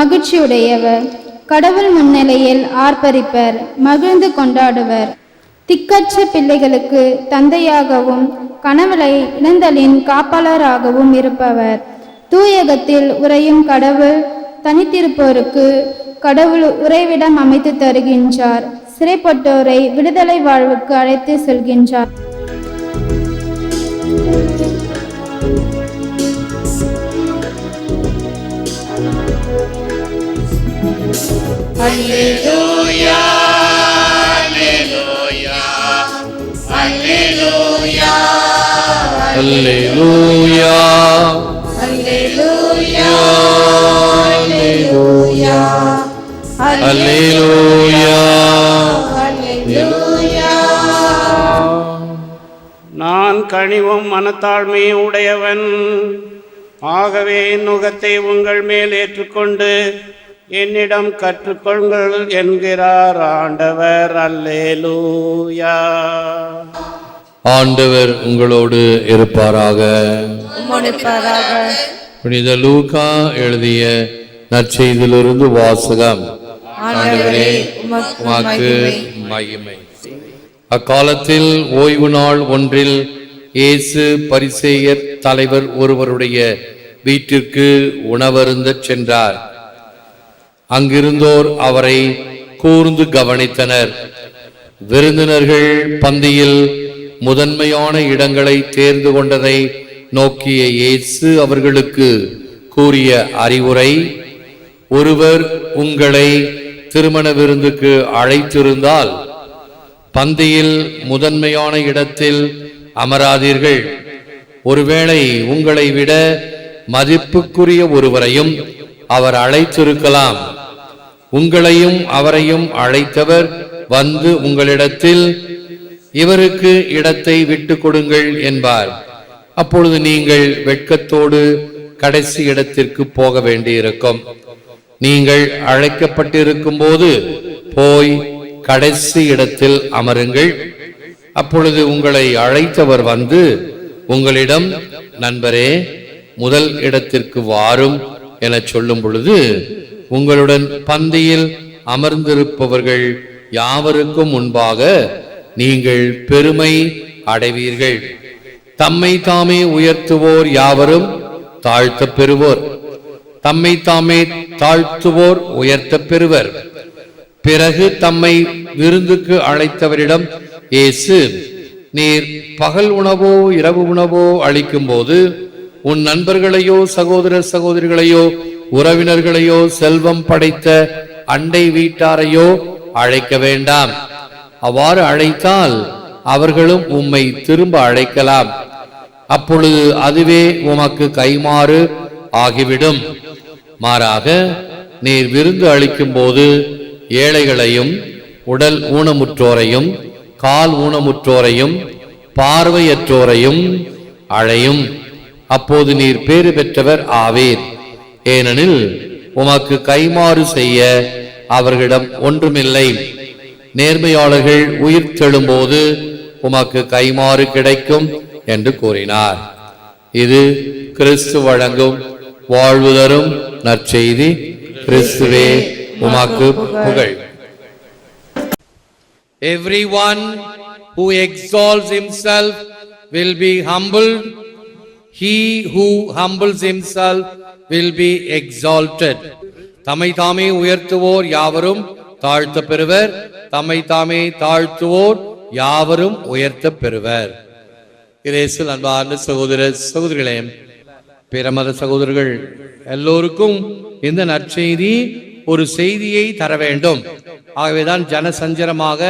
மகிழ்ச்சியுடையவர். கடவுள் முன்னிலையில் ஆர்ப்பரிப்பர் மகிழ்ந்து கொண்டாடுவர். திக்கற்ற பிள்ளைகளுக்கு தந்தையாகவும் கணவளை இழந்தலின் காப்பாளராகவும் இருப்பவர். தூயகத்தில் உறையும் கடவுள் தனித்திருப்போருக்கு கடவுள் உறைவிடம் அமைத்து தருகின்றார். சிறைப்பட்டோரை விடுதலை வாழ்வுக்கு அழைத்து செல்கின்றார். அல்லேலூயா அல்லேலூயா நான் கனிவும் மனத்தாழ்மையும் உடையவன். ஆகவே என் நுகத்தை உங்கள் மேல் ஏற்றுக்கொண்டு என்னிடம் கற்றுக்கொள்கள் என்கிறார் ஆண்டவர். அல்லேலூயா. ஆண்டவர் உங்களோடு இருப்பாராக. புனித லூகா எழுதிய நற்செய்தியிலிருந்து வாசகம். ஆண்டவரே உமக்கு. மகிமை. அக்காலத்தில் ஓய்வு நாள் ஒன்றில் இயேசு பரிசேயர் தலைவர் ஒருவருடைய வீட்டிற்கு உணவருந்தச் சென்றார். அங்கிருந்தோர் அவரை கூர்ந்து கவனித்தனர். விருந்தினர்கள் பந்தியில் முதன்மையான இடங்களை தேர்ந்து கொண்டதை நோக்கிய இயேசு அவர்களுக்கு கூறிய அறிவுரை ஒருவர் உங்களை திருமண விருந்துக்கு அழைத்திருந்தால் பந்தியில் முதன்மையான இடத்தில் அமராதீர்கள். ஒருவேளை உங்களை விட மதிப்புக்குரிய ஒருவரையும் அவர் அழைத்திருக்கலாம். உங்களையும் அவரையும் அழைத்தவர் வந்து உங்களிடத்தில் இவருக்கு இடத்தை விட்டு கொடுங்கள் என்பார். அப்பொழுது நீங்கள் வெட்கத்தோடு கடைசி இடத்திற்கு போக வேண்டியிருக்கும். நீங்கள் அழைக்கப்பட்டிருக்கும் போது போய் கடைசி இடத்தில் அமருங்கள். அப்பொழுது உங்களை அழைத்தவர் வந்து உங்களிடம் நண்பரே முதல் இடத்திற்கு வாரும் என சொல்லும் பொழுது உங்களுடன் பந்தியில் அமர்ந்திருப்பவர்கள் யாவருக்கும் முன்பாக நீங்கள் பெருமை அடைவீர்கள். தம்மை தாமே உயர்த்துவோர் யாவரும் தாழ்த்தப் பெறுவோர். தம்மை தாமே தாழ்த்துவோர் உயர்த்த பெறுவர். பிறகு தம்மை விருந்துக்கு அழைத்தவரிடம் இயேசு நீர் பகல் உணவோ இரவு உணவோ அளிக்கும்போது உன் நண்பர்களையோ சகோதர சகோதரிகளையோ உறவினர்களையோ செல்வம் படைத்த அண்டை வீட்டாரையோ அழைக்க வேண்டாம். அவ்வாறு அழைத்தால் அவர்களும் உம்மை திரும்ப அழைக்கலாம். அப்பொழுது அதுவே உமக்கு கைமாறு ஆகிவிடும். மாறாக நீர் விருந்து அளிக்கும் போது ஏழைகளையும் உடல் ஊனமுற்றோரையும் கால் ஊனமுற்றோரையும் பார்வையற்றோரையும் அழையும். அப்போது நீர் பேறு பெற்றவர் ஆவீர். ஏனெனில் உமக்கு கைமாறு செய்ய அவர்களிடம் ஒன்றுமில்லை. நேர்மையாளர்கள் உயிர் தெழும்போது உமக்கு கைமாறு கிடைக்கும் என்று கூறினார். இது கிறிஸ்து வழங்கும் வாழ்வு தரும் நற்செய்தி. கிறிஸ்துவே உமக்கு புகழ். Everyone who exalts himself will be humbled. He who humbles himself will be exalted. தம்மை தாமே உயர்த்துவோர் யாவரும் தாழ்த்த பெறுவர். தம்மை தாமே தாழ்த்துவோர் யாவரும் உயர்த்த பெறுவர். இயேசு அன்பார்ந்த சகோதர சகோதரிகளே பிரமத சகோதரர்கள் எல்லோருக்கும் இந்த நற்செய்தி ஒரு செய்தியை தர வேண்டும். ஆகவேதான் ஜனசஞ்சரமாக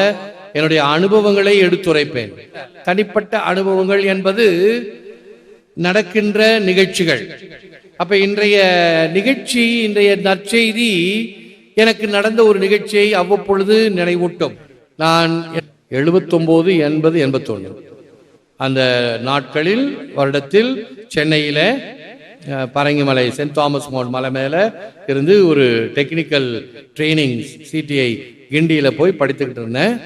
என்னுடைய அனுபவங்களை எடுத்துரைப்பேன். தனிப்பட்ட அனுபவங்கள் என்பது நடக்கின்ற நிகழ்ச்சிகள். அப்ப இன்றைய நிகழ்ச்சி இன்றைய நற்செய்தி எனக்கு நடந்த ஒரு நிகழ்ச்சியை அவ்வப்பொழுது நினைவூட்டும். நான் எழுபத்தொன்பது எண்பது எண்பத்தொன்று. அந்த நாட்களில் வருடத்தில் சென்னையில பரங்கிமலை சென்ட் தாமஸ் மவுண்ட் மலை மேல இருந்து ஒரு டெக்னிக்கல் ட்ரைனிங் சிடிஐ கிண்டியில போய் படித்துக்கிட்டு இருந்தேன்.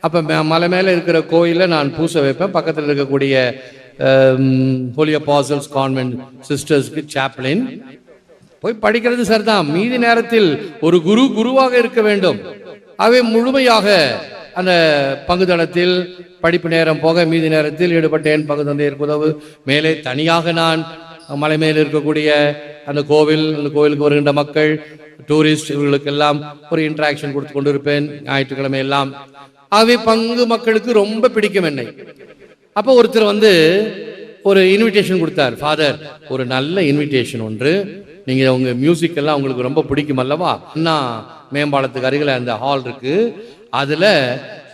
அப்ப ம- மலை மேல இருக்கிற கோயில்ல நான் பூசை வைப்பேன். பக்கத்தில் இருக்கக்கூடிய ஹோலி அப்பாசல்ஸ் கான்வென்ட் சிஸ்டர்ஸ்க்கு சாப்ளின் போய் படிக்கிறது சரிதான். மீதி நேரத்தில் ஒரு குரு குருவாக இருக்க வேண்டும். அவை முழுமையாக அந்த பங்குதளத்தில் படிப்பு நேரம் போக மீதி நேரத்தில் ஈடுபட்டேன் பங்கு தந்தையருக்கு உதவு. மேலே தனியாக நான் மலை மேல் இருக்கக்கூடிய அந்த கோவில் அந்த கோவிலுக்கு வருகின்ற மக்கள் டூரிஸ்ட் இவர்களுக்கெல்லாம் ஒரு இன்ட்ராக்ஷன் கொடுத்து கொண்டிருப்பேன். ஞாயிற்றுக்கிழமை எல்லாம். ஆகவே பங்கு மக்களுக்கு ரொம்ப பிடிக்கும் என்னை. அப்போ ஒருத்தர் வந்து ஒரு இன்விடேஷன் கொடுத்தார். ஃபாதர் ஒரு நல்ல இன்விடேஷன் ஒன்று. நீங்கள் உங்கள் மியூசிக் எல்லாம் உங்களுக்கு ரொம்ப பிடிக்கும் அல்லவா? அண்ணா மேம்பாலத்துக்கு அருகில் அந்த ஹால் இருக்கு. அதுல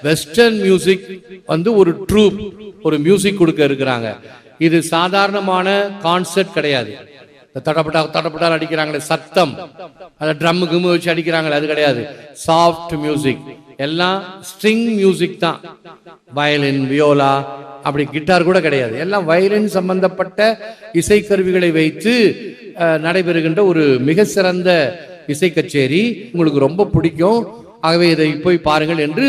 வெஸ்டர்ன் மியூசிக் வந்து ஒரு ட்ரூப் ஒரு மியூசிக் கொடுக்க இருக்கிறாங்க. இது சாதாரணமான கான்சர்ட் கிடையாது. தடப்பட்டா தடப்பட்டால் அடிக்கிறாங்களே சத்தம். அதை ட்ரம் கிம்மு வச்சு அடிக்கிறாங்களே அது கிடையாது. சாஃப்ட் மியூசிக் எல்லாம் ஸ்ட்ரிங் மியூசிக் தான். வயலின் வியோலா அப்படி கிட்டார் கூட கிடையாது. எல்லாம் வயலின் சம்பந்தப்பட்ட இசைக்கருவிகளை வைத்து நடைபெறுகின்ற ஒரு மிக சிறந்த இசை கச்சேரி. உங்களுக்கு ரொம்ப பிடிக்கும். ஆகவே இதை போய் பாருங்கள் என்று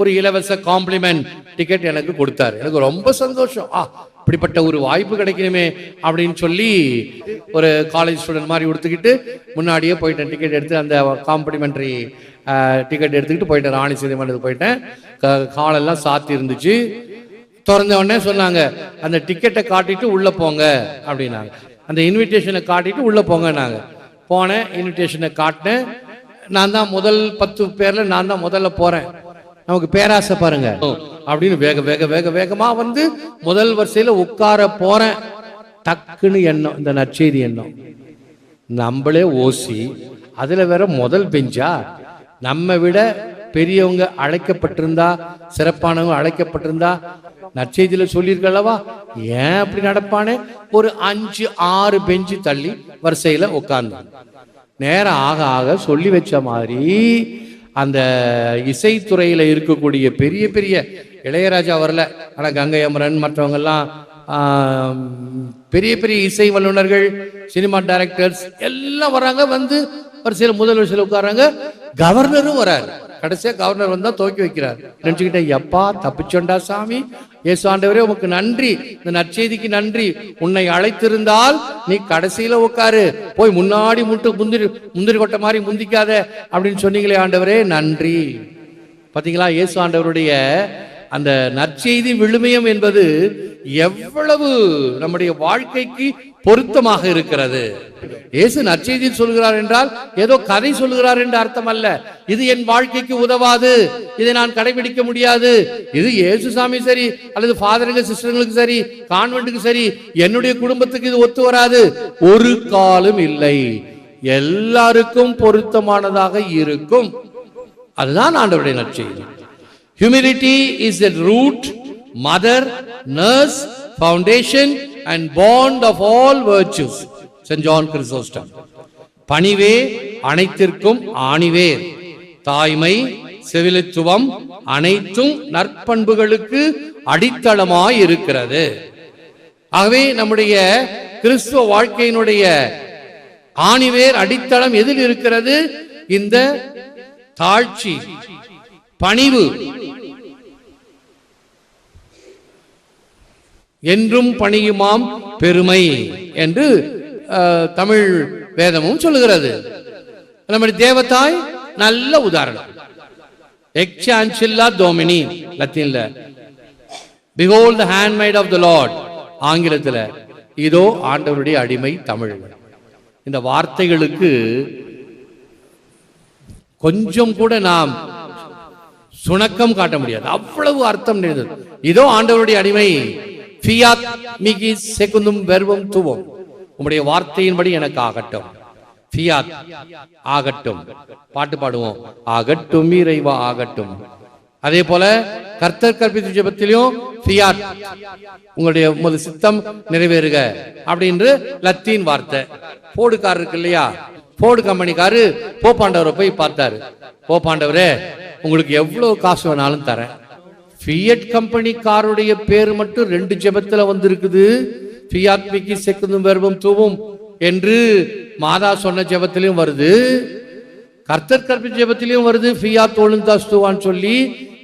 ஒரு இலவச காம்ப்ளிமெண்ட் டிக்கெட் எனக்கு கொடுத்தாரு. எனக்கு ரொம்ப சந்தோஷம். ஆ இப்படிப்பட்ட ஒரு வாய்ப்பு கிடைக்கணுமே அப்படின்னு சொல்லி ஒரு காலேஜ் ஸ்டூடெண்ட் மாதிரி கொடுத்துக்கிட்டு முன்னாடியே போயிட்டேன். டிக்கெட் எடுத்து அந்த காம்ப்ளிமெண்ட்ரி டிக்கெட் எடுத்துக்கிட்டு போயிட்டேன். ராணி சினிமன்றத்துக்கு போயிட்டேன். க- காலெல்லாம் சாத்தி இருந்துச்சு. திறந்த உடனே சொன்னாங்க அந்த டிக்கெட்டை காட்டிட்டு உள்ள போங்க அப்படின்னாங்க. அந்த இன்விடேஷனை காட்டிட்டு உள்ள போங்கன்னாங்க. போனேன் இன்விடேஷனை காட்டினேன். நான் தான் முதல் பத்து பேர்ல நான் தான் முதல்ல போறேன். நமக்கு பேராசை பாருங்க. அப்படின்னு வேக வேக வேக வேகமா வந்து முதல் வரிசையில உட்கார போறேன். டக்குன்னு எண்ணம் இந்த நற்செய்தி எண்ணம். நம்மளே ஓசி அதுல வேற முதல் பெஞ்சா நம்ம விட பெரியவங்க அழைக்கப்பட்டிருந்தா சிறப்பானவங்க அழைக்கப்பட்டிருந்தா நற்செய்தியில சொல்லியிருக்கல்லவா ஏன் அப்படி நடப்பானே? ஒரு அஞ்சு ஆறு பெஞ்சு தள்ளி வரிசையில உட்கார்ந்தான் நேரம் ஆக ஆக சொல்லி வச்ச மாதிரி அந்த இசைத்துறையில இருக்கக்கூடிய பெரிய பெரிய இளையராஜா வரல. ஆனா கங்கை அமரன் மற்றவங்க எல்லாம் பெரிய பெரிய இசை வல்லுநர்கள் சினிமா டைரக்டர்ஸ் எல்லாம் வராங்க வந்து வரிசையில் முதல் வரிசையில் உட்காராங்க கவர்னரும் வராரு. கடைசியாக கவர்னர் வந்தால் துவக்கி வைக்கிறார். நினச்சிக்கிட்டேன் எப்பா தப்பிச்சொண்டா சாமி. இயேசு ஆண்டவரே உமக்கு நன்றி. இந்த நற்செய்திக்கு நன்றி. உன்னை அழைத்திருந்தால் நீ கடைசியில உட்காரு. போய் முன்னாடி முட்டு முந்திரி முந்திரி கொட்டை மாதிரி முந்திக்காத. அப்படின்னு சொன்னீங்களே ஆண்டவரே நன்றி. பார்த்தீங்களா இயேசு ஆண்டவருடைய அந்த நற்செய்தி விழுமயம் என்பது எவ்வளவு நம்முடைய வாழ்க்கைக்கு பொருத்தமாக இருக்கிறது. இயேசு நற்செய்தி சொல்கிறார் என்றால் ஏதோ கதை சொல்கிறார் என்று அர்த்தம் அல்ல இது என் வாழ்க்கைக்கு உதவாது. இதை நான் கடைபிடிக்க முடியாது. இது இயேசு சாமி சரி அல்லது ஃபாதருங்க சிஸ்டர்களுக்கு சரி கான்வென்ட்டுக்கு சரி என்னுடைய குடும்பத்துக்கு இது ஒத்து வராது. ஒரு காலம் இல்லை. எல்லாருக்கும் பொருத்தமானதாக இருக்கும். அதுதான் ஆண்டவருடைய நற்செய்தி. Humility is a root mother nurse foundation and bond of all virtues saint John Chrysostom பணிவே அனைத்திற்கும் ஆணிவேர் தாய்மை செவிலித்துவம் அனைத்தும் நற்பண்புகளுக்கு அடித்தளமாய் இருக்கிறது ஆகவே நம்முடைய கிறிஸ்துவ வாழ்க்கையினுடைய ஆணிவேர் அடித்தளம் எதில் இருக்கிறது இந்த தாழ்ச்சி பணிவு என்றும் பணியுமாம் பெருமை என்று அஹ், தமிழ் வேதமும் சொல்லுகிறது. நம்முடைய தேவதாய் நல்ல உதாரணம். எக்ஸான்சில்லா டோமினி லத்தீன்ல பிகோல் the handmaid of the Lord ஆங்கிலத்துல இதோ ஆண்டவருடைய அடிமை தமிழ். இந்த வார்த்தைகளுக்கு கொஞ்சம் கூட நாம் சுணக்கம் காட்ட முடியாது. அவ்வளவு அர்த்தம் நிறைந்தது. இதோ ஆண்டவருடைய அடிமை ஃபியாத் மிகி செகுந்தும் வெர்வம் துவம் உம்முடைய வார்த்தையின்படி எனக்கு ஆகட்டும். ஃபியாத் ஆகட்டும். பாட்டு பாடுவோம். ஆகட்டும் இறைவா ஆகட்டும். அதே போல கர்த்தர் கற்பித்த ஜபத்திலையும் ஃபியாட் உங்களுடைய உமது சித்தம் நிறைவேறுக அப்படின்று லத்தீன் வார்த்தை. போடுக்காரர் இருக்கு இல்லையா? போடு கம்பெனிக்காரு போப்பாண்டவரை போய் பார்த்தாரு. போப்பாண்டவரே உங்களுக்கு எவ்வளவு காசு வேணாலும் தரேன். ஃபியட் கம்பெனி காருடைய பேர் மட்டும் ரெண்டு ஜெபத்தில் வந்திருக்குது. ஃபியாத்மிக்கு செக்குதும் செக்குந்தும் தூவும் என்று மாதா சொன்ன ஜெபத்திலையும் வருது. கர்த்தர் கற்பி ஜெபத்திலையும் வருது. ஃபியா தோழுந்தாஸ்துவான்னு சொல்லி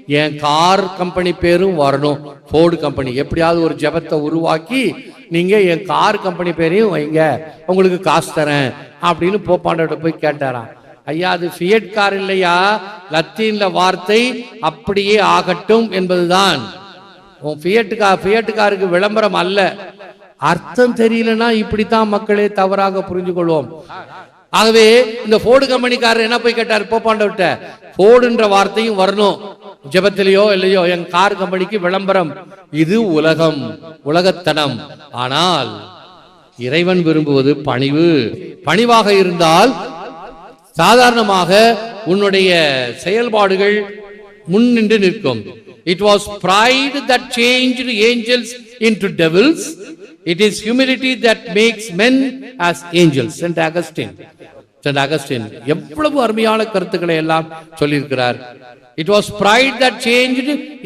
என் கார் கம்பெனி பேரும் வரணும். ஃபோர்டு கம்பெனி எப்படியாவது ஒரு ஜெபத்தை உருவாக்கி நீங்க என் கார் கம்பெனி பேரையும் வைங்க. உங்களுக்கு காசு தரேன் அப்படின்னு போப்பாண்டோட போய் கேட்டாராம். ஐயா அது ஃபியட் கார் இல்லையா? லத்தீன்ல வார்த்தை அப்படியே ஆகட்டும் என்பதுதான். உன் ஃபியட் கா ஃபியட் காருக்கு விளம்பரம் அல்ல. அர்த்தம் தெரியலன்னா இப்படித்தான் மக்களே தவறாக புரிஞ்சு கொள்வோம் ஆகவே இந்த ஃபோர்டு கம்பெனிக்காரர் என்ன போய் கேட்டார்? போப்பாண்டவர்கிட்ட ஃபோர்டுன்ற வார்த்தையும் வரணும். ஜபத்திலேயோ இல்லையோ என் கார் கம்பெனிக்கு விளம்பரம். இது உலகம் உலகத்தனம். ஆனால் இறைவன் விரும்புவது பணிவு. பணிவாக இருந்தால் சாதாரணமாக உன்னுடைய செயல்பாடுகள் முன் நின்று நிற்கும். It was pride that changed angels into devils it is humility that makes men as angels saint Augustine saint Augustine எவ்வளவு அருமையான கருத்துக்களை எல்லாம் சொல்லியிருக்கிறார். It was pride that change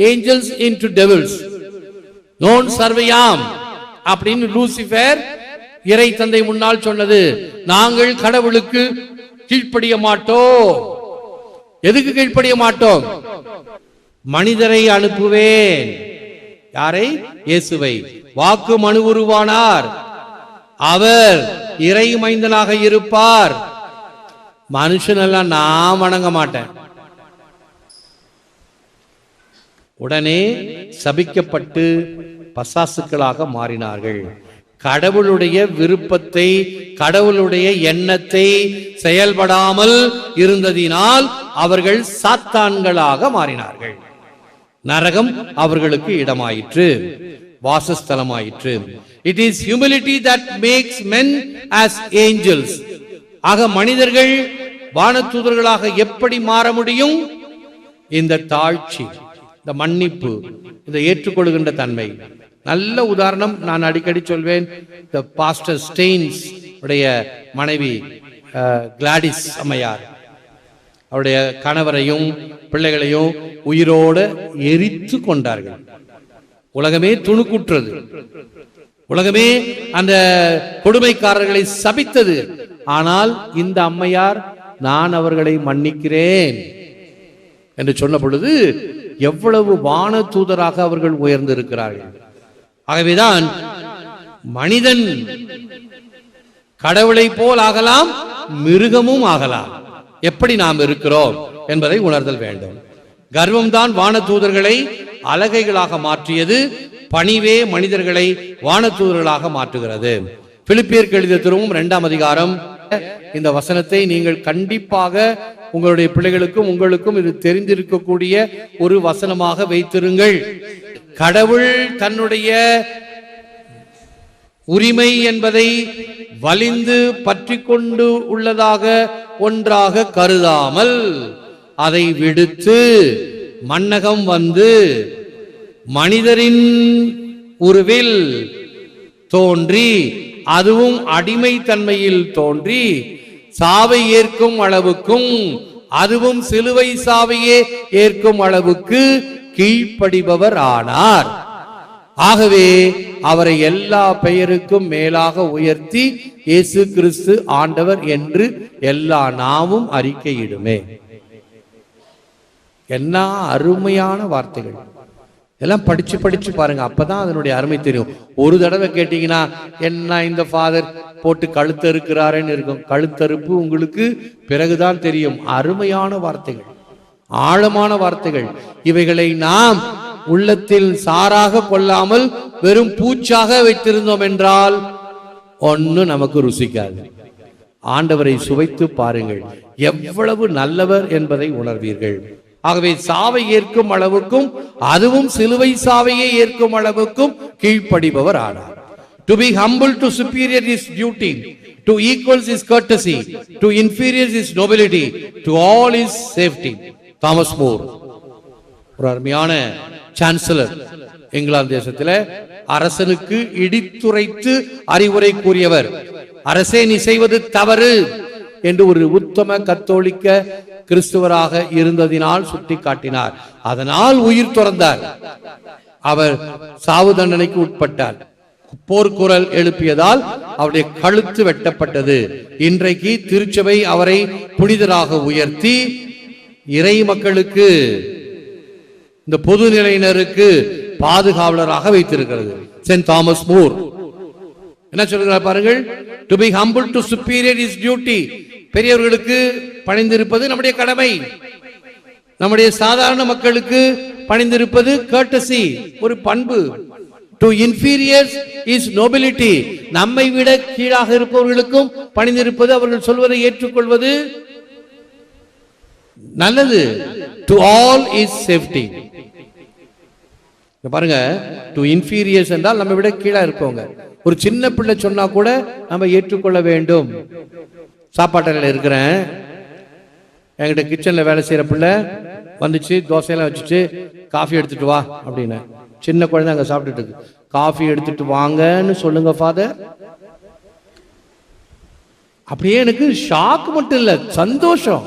angels into devils known சர்வையாம் அப்படின்னு லூசிஃபர் இறை தந்தை முன்னால் சொன்னது. நாங்கள் கடவுளுக்கு கீழ்ப்படிய மாட்டோம். எதுக்கு கீழ்ப்படிய மாட்டோம்? மனிதரை அனுப்புவேன். யாரை? இயேசுவை. வாக்கு மனு உருவானார். அவர் இறை மைந்தனாக இருப்பார். மனுஷனெல்லாம் நான் வணங்க மாட்டேன். உடனே சபிக்கப்பட்டு பசாசுக்களாக மாறினார்கள். கடவுளுடைய விருப்பத்தை கடவுளுடைய எண்ணத்தை செயல்படாமல் இருந்ததினால் அவர்கள் சாத்தான்களாக மாறினார்கள். நரகம் அவர்களுக்கு இடமாயிற்று வாசஸ்தலமாயிற்று. It is humility that makes men as angels ஆக மனிதர்கள் வானத்தூதர்களாக எப்படி மாற முடியும்? இந்த தாழ்ச்சி இந்த மன்னிப்பு இந்த ஏற்றுக்கொள்கின்ற தன்மை நல்ல உதாரணம் நான் அடிக்கடி சொல்வேன். த பாஸ்டர் ஸ்டெயின்ஸ் உடைய மனைவி கிளாடிஸ் அம்மையார். அவருடைய கணவரையும் பிள்ளைகளையும் உயிரோடு எரித்து கொண்டார்கள். உலகமே துணுக்குற்றது. உலகமே அந்த கொடுமைக்காரர்களை சபித்தது. ஆனால் இந்த அம்மையார் நான் அவர்களை மன்னிக்கிறேன் என்று சொன்ன பொழுது எவ்வளவு வான தூதராக அவர்கள் உயர்ந்திருக்கிறார்கள். ஆகவேதான் மனிதன் கடவுளை போல் ஆகலாம் மிருகமும் ஆகலாம். எப்படி நாம் இருக்கிறோம் என்பதை உணர்தல் வேண்டும். கர்வம்தான் வான தூதர்களை அலகைகளாக மாற்றியது பணிவே மனிதர்களை வான தூதர்களாக மாற்றுகிறது. பிலிப்பியர் எழுதிய திருவும் இரண்டாம் அதிகாரம் இந்த வசனத்தை நீங்கள் கண்டிப்பாக உங்களுடைய பிள்ளைகளுக்கும் உங்களுக்கும் இது தெரிந்திருக்கக்கூடிய ஒரு வசனமாக வைத்திருங்கள். கடவுள் தன்னுடைய உரிமை என்பதை வலிந்து பற்றி கொண்டு உள்ளதாக ஒன்றாக கருதாமல் அதை விடுத்து மன்னகம் வந்து மனிதரின் உருவில் தோன்றி அதுவும் அடிமைத்தன்மையில் தோன்றி சாவை ஏற்கும் அளவுக்கும் அதுவும் சிலுவை சாவையே ஏற்கும் அளவுக்கு கீழ்ப்படிபவர் ஆனார் ஆகவே அவரை எல்லா பெயருக்கும் மேலாக உயர்த்தி இயேசு கிறிஸ்து ஆண்டவர் என்று எல்லா நாமும் அறிக்கையிடுமே. என்ன அருமையான வார்த்தைகள். எல்லாம் படிச்சு படிச்சு பாருங்க. அப்பதான் அதனுடைய அருமை தெரியும். ஒரு தடவை கேட்டீங்கன்னா என்ன இந்த ஃபாதர் போட்டு கழுத்தறுக்கிறாருன்னு இருக்கும். கழுத்தறுப்பு உங்களுக்கு பிறகுதான் தெரியும். அருமையான வார்த்தைகள் ஆழமான வார்த்தைகள். இவைகளை நாம் உள்ளத்தில் சாராக கொள்ளாமல் வெறும் பூச்சாக வைத்திருந்தோம் என்றால் ஒன்னும் நமக்கு ருசிக்காது. ஆண்டவரை சுவைத்து பாருங்கள். எவ்வளவு நல்லவர் என்பதை உணர்வீர்கள். ஆகவே சாவை ஏற்கும் அளவுக்கும் அதுவும் சிலுவை சாவையே ஏற்கும் அளவுக்கும் கீழ்ப்படிபவர் ஆனார். To be humble to superior is duty to equals is courtesy to inferiors is nobility to all is safety Thomas More ஒரு அருமையான சான்சலர் இங்கிலாந்து தேசத்துல அரசனுக்கு இடித்துரைத்து அறிவுரை கூறியவர் அரசே நீ செய்வது தவறு. என்று ஒரு உத்தம கத்தோலிக்க கிறிஸ்துவராக இருந்ததினால் சுட்டி காட்டினார் அதனால் உயிர் துறந்தார். அவர் சாவு தண்டனைக்கு உட்பட்டார். போர்க்குரல் எழுப்பியதால் அவருடைய கழுத்து வெட்டப்பட்டது. இன்றைக்கு திருச்சபை அவரை புனிதராக உயர்த்தி இறை மக்களுக்கு இந்த பொதுநிலையினருக்கு பாதுகாவலராக வைத்திருக்கிறது. Saint Thomas More. என்ன சொல்கிறார் பாருங்கள்? To be humble to superior is duty பெரியவர்களுக்கு பணிந்திருப்பது நம்முடைய கடமை. நம்முடைய சாதாரண மக்களுக்கு பணிந்திருப்பது courtesy ஒரு பண்பு. டு இன்ஃபீரியர்ஸ் இஸ் நோபிலிட்டி நம்மை விட கீழாக இருப்பவர்களுக்கும் பணிந்திருப்பது அவர்கள் சொல்வதை ஏற்றுக்கொள்வது நல்லது. டு ஆல் இஸ் சேஃப்டி பாருங்க டு இன்ஃபீரியர்ஸ் என்றால் நம்ம விட கீழே இருப்பவங்க. ஒரு சின்ன பிள்ளை சொன்னா கூட நம்ம ஏற்றுக்கொள்ள வேண்டும். சாப்பாட்டில் இருக்கிறேன். என்கிட்ட கிச்சனில் வேலை செய்கிற பிள்ளை வந்துச்சு தோசையெல்லாம் வச்சுட்டு காஃபி எடுத்துட்டு வா அப்படின்னு சின்ன குழந்தை அங்கே சாப்பிட்டுட்டு இருக்கு. காஃபி எடுத்துட்டு வாங்கன்னு சொல்லுங்க ஃபாதர் அப்படியே எனக்கு ஷாக் மட்டும் இல்ல சந்தோஷம்.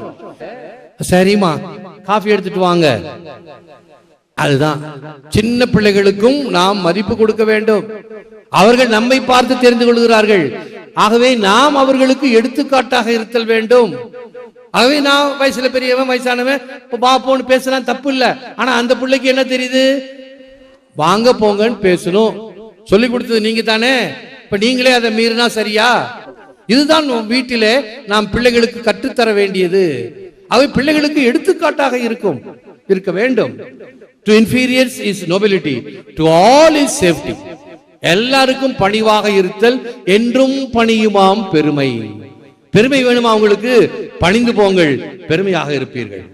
சரிம்மா காஃபி எடுத்துட்டு வாங்க. அதுதான். சின்ன பிள்ளைகளுக்கும் நாம் மதிப்பு கொடுக்க வேண்டும். அவர்கள் நம்மை பார்த்து தெரிந்து கொள்கிறார்கள். ஆகவே நாம் அவர்களுக்கு எடுத்துக்காட்டாக இருத்தல் வேண்டும். ஆகவே நான் வயசுல பெரியவன் வயசானவன் இப்போ பாப்போன்னு பேசலாம் தப்பு இல்ல ஆனா அந்த பிள்ளைக்கு என்ன தெரியுது? வாங்க போங்கன்னு பேசணும். சொல்லி கொடுத்தது நீங்க தானே இப்ப நீங்களே அதை மீறினா சரியா? இதுதான் வீட்டிலே நாம் பிள்ளைகளுக்கு கற்றுத்தர வேண்டியது. அவை பிள்ளைகளுக்கு எடுத்துக்காட்டாக இருக்கும். இருக்க வேண்டும். To inferiors is nobility to all is safety எல்லாருக்கும் பணிவாக இருத்தல் என்றும் பணியுமாம் பெருமை. பெருமை வேணுமா உங்களுக்கு? பணிந்து போங்கள் பெருமையாக இருப்பீர்கள்.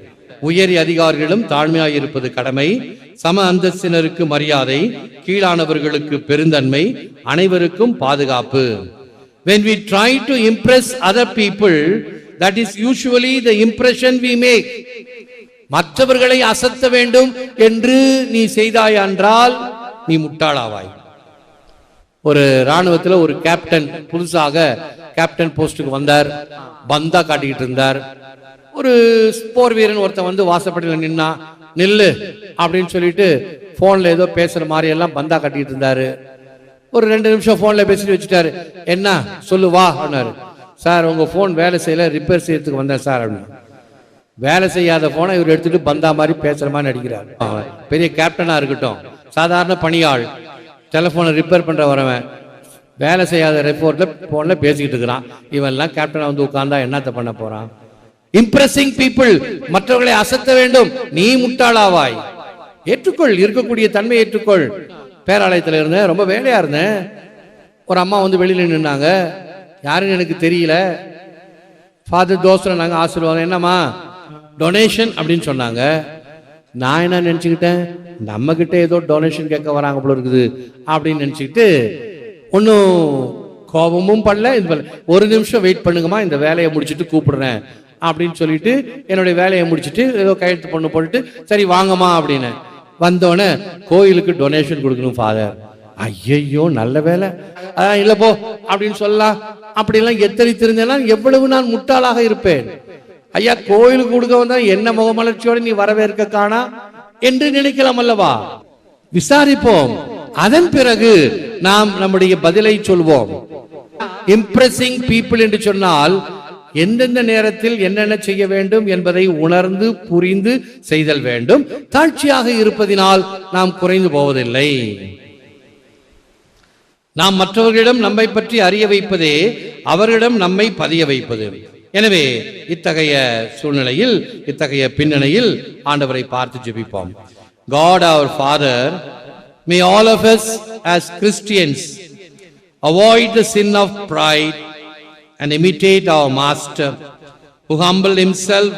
உயரிய அதிகாரிகளும் தாழ்மையாக இருப்பது கடமை. சம அந்தஸ்தினருக்கு மரியாதை கீழானவர்களுக்கு பெருந்தன்மை அனைவருக்கும் பாதுகாப்பு. When we try to impress other people that is usually the impression we make. மற்றவர்களை அசத்த வேண்டும் என்று நீ செய்தாய் என்றால் நீ முட்டாளாவாய். ஒரு ராணுவத்துல ஒரு கேப்டன் புதுசாக கேப்டன் போஸ்டுக்கு வந்தார். பந்தா காட்டிக்கிட்டு இருந்தார். ஒரு போர் வீரன் ஒருத்தன் வந்து வாசப்படியில் நின்னா நில்லு அப்படின்னு சொல்லிட்டு போன்ல ஏதோ பேசுற மாதிரி எல்லாம் பந்தா காட்டிக்கிட்டு இருந்தாரு. ஒரு ரெண்டு நிமிஷம் போன்ல பேசிட்டு வச்சுட்டாரு. என்ன? சொல்லு வா அப்படின்னாரு சார் உங்க போன் வேலை செய்யல ரிப்பேர் செய்யறதுக்கு வந்தேன் சார் அப்படின்னு வேலை செய்யாத போனை இவர் எடுத்துட்டு பந்தா மாதிரி பேசுற மாதிரி நடிக்கிறார். பெரிய கேப்டனா இருக்கட்டும். சாதாரண பணியாள். டெலஃபோனை ரிப்பேர் பண்ணுற வரவன் வேலை செய்யாத ரிப்போர்ட்டில் ஃபோனில் பேசிக்கிட்டு இருக்கிறான். இவெல்லாம் கேப்டனா வந்து உட்கார்ந்தா என்னத்த பண்ண போகிறான் இம்ப்ரெஸிங் பீப்புள் மற்றவர்களை அசத்த வேண்டும். நீ முட்டாளாவாய். ஏற்றுக்கொள் இருக்கக்கூடிய தன்மை ஏற்றுக்கொள். பேராலயத்தில் இருந்தேன் ரொம்ப வேலையாக இருந்தேன் ஒரு அம்மா வந்து வெளியில் நின்னாங்க. யாருன்னு எனக்கு தெரியல. ஃபாதர் தோசரை நாங்கள் ஆசீர்வாதம். என்னம்மா? டொனேஷன் அப்படின்னு சொன்னாங்க. நான் என்ன நினச்சிக்கிட்டேன்? நம்ம கிட்ட ஏதோ டொனேஷன் கேட்க வராங்க போல இருக்குது அப்படின்னு நினச்சிக்கிட்டு ஒன்றும் கோபமும் பண்ணல இது பண்ணல ஒரு நிமிஷம் வெயிட் பண்ணுங்கம்மா இந்த வேலையை முடிச்சுட்டு கூப்பிடுறேன் அப்படின்னு சொல்லிட்டு என்னுடைய வேலையை முடிச்சுட்டு ஏதோ கையெழுத்து பண்ணு போட்டுட்டு சரி வாங்கம்மா அப்படின்னு வந்தோடனே கோயிலுக்கு டொனேஷன் கொடுக்கணும் ஃபாதர் ஐயையோ நல்ல வேலை. அதான் இல்லை போ அப்படின்னு சொல்லலாம். அப்படிலாம் எத்தனை தெரிஞ்சேன்னா எவ்வளவு நான் முட்டாளாக இருப்பேன். ஐயா கோயிலுக்கு கொடுக்க வந்தா என்ன முகமலர்ச்சியோட நீ வரவேற்க காணா என்று நினைக்கலாம் அல்லவா? விசாரிப்போம். அதன் பிறகு நாம் நம்முடைய பதிலை சொல்வோம். இம்ப்ரெசிங் பீப்புள் என்று சொன்னால் எந்தெந்த நேரத்தில் என்னென்ன செய்ய வேண்டும் என்பதை உணர்ந்து புரிந்து செய்தல் வேண்டும். தாழ்ச்சியாக இருப்பதினால் நாம் குறைந்து போவதில்லை. நாம் மற்றவர்களிடம் நம்மை பற்றி அறிய வைப்பதே அவர்களிடம் நம்மை பதிய வைப்பது. எனவே இத்தகைய சூழ்நிலையில் இத்தகைய பின்னணியில் ஆண்டவரை பார்த்து ஜெபிப்போம். God our father may all of us as Christians avoid the sin of pride and imitate our master who humbled himself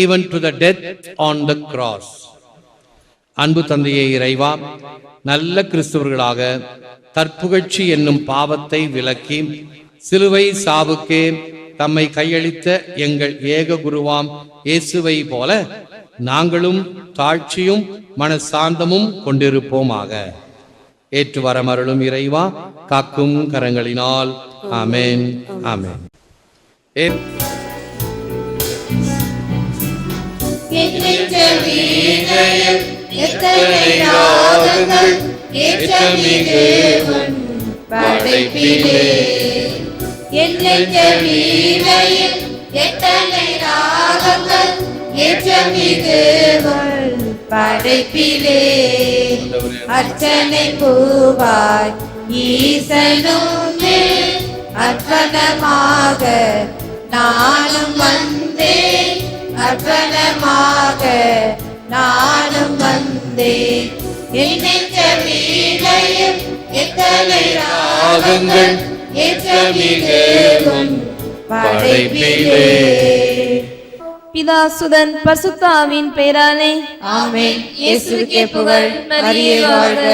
even to the death on the cross. அன்பு தந்தையை இறைவா நல்ல கிறிஸ்தவர்களாக தற்புகழ்ச்சி என்னும் பாவத்தை விலக்கி சிலுவை சாவுக்கே தம்மை கையளித்த எங்கள் ஏக குருவாம் இயேசுவை போல நாங்களும் தாழ்ச்சியும் மனசாந்தமும் கொண்டிருப்போமாக. ஏற்று வரமருளும் இறைவா காக்கும் கரங்களினால். ஆமேன் ஆமேன். படைப்பிலே. எண்ணற்ற எத்தனை ராகங்கள் ஏற்றமிகு படைப்பிலே. அர்ச்சனை பூவாய் ஈசனும் அர்ப்பணமாக நானும் வந்தேன். அர்ப்பணமாக நானும் வந்தேன். என்னென்ற வீழையும் எத்தனை ராகங்கள் படைப்பிலே. பிதா சுதன் பசுத்தாவின் பெயராலே ஆமென். இயேசுவுக்கே புகழ். மரியே வாழ்க.